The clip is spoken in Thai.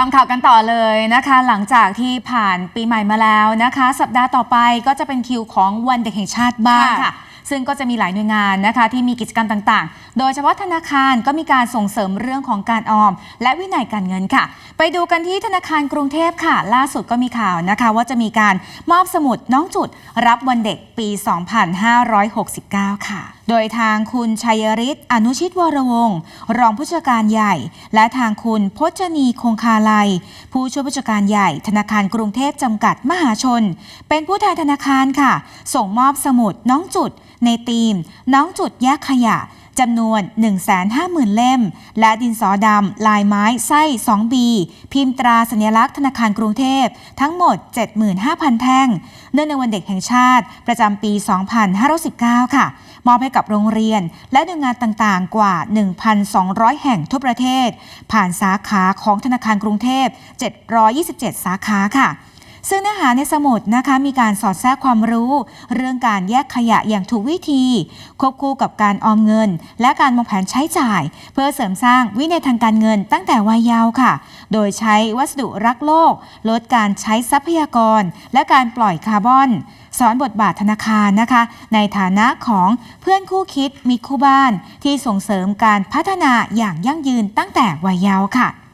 ามข่าวกันต่อเลยนะคะ หลังจากที่ผ่านปีใหม่มาแล้วนะคะ สัปดาห์ต่อไปก็จะเป็นคิวของวันเด็กแห่งชาติบ้างค่ะค่ะ ซึ่งก็จะมีหลายหน่วยงานนะคะ ที่มีกิจกรรมต่างๆ โดยเฉพาะธนาคารก็มีการส่งเสริมเรื่องของการออม และวินัยการเงินค่ะ ไปดูกันที่ธนาคารกรุงเทพค่ะ ล่าสุดก็มีข่าวนะคะ ว่าจะมีการมอบสมุดน้องจุดรับวันเด็กปี 2569 ค่ะ โดยทางคุณชัยฤทธิ์อนุชิตวรวงศ์รองผู้จัดการใหญ่ และทางคุณพจนีคงคาลัย ผู้ช่วยผู้จัดการใหญ่ ธนาคารกรุงเทพจำกัดมหาชน เป็นผู้แทนธนาคารค่ะ ส่งมอบสมุดน้องจุดในทีม น้องจุดแยกขยะ จำนวน 150,000 เล่ม และดินสอดำ ลายไม้ไส้ 2B พิมพ์ตราสัญลักษณ์ธนาคารกรุงเทพ ทั้งหมด 75,000 แท่ง เนื่องในวันเด็กแห่งชาติ ประจำปี 2519 ค่ะ มอบให้กับโรงเรียน และหน่วยงานต่างๆ กว่า 1,200 แห่งทั่วประเทศ ผ่านสาขาของธนาคารกรุงเทพ 727 สาขาค่ะ ซึ่งเนื้อหาในสมุดนะคะมีการสอดแทรกความรู้ เรื่องการแยกขยะอย่างถูกวิธี ควบคู่กับการออมเงิน และการวางแผนใช้จ่าย เพื่อเสริมสร้างวินัยทางการเงินตั้งแต่วัยเยาว์ค่ะ โดยใช้วัสดุรักโลก ลดการใช้ทรัพยากร และการปล่อยคาร์บอนสอนบทบาทธนาคารนะคะ ในฐานะของเพื่อนคู่คิดมิคู่บ้าน ที่ส่งเสริมการพัฒนาอย่างยั่งยืนตั้งแต่วัยเยาว์ค่ะ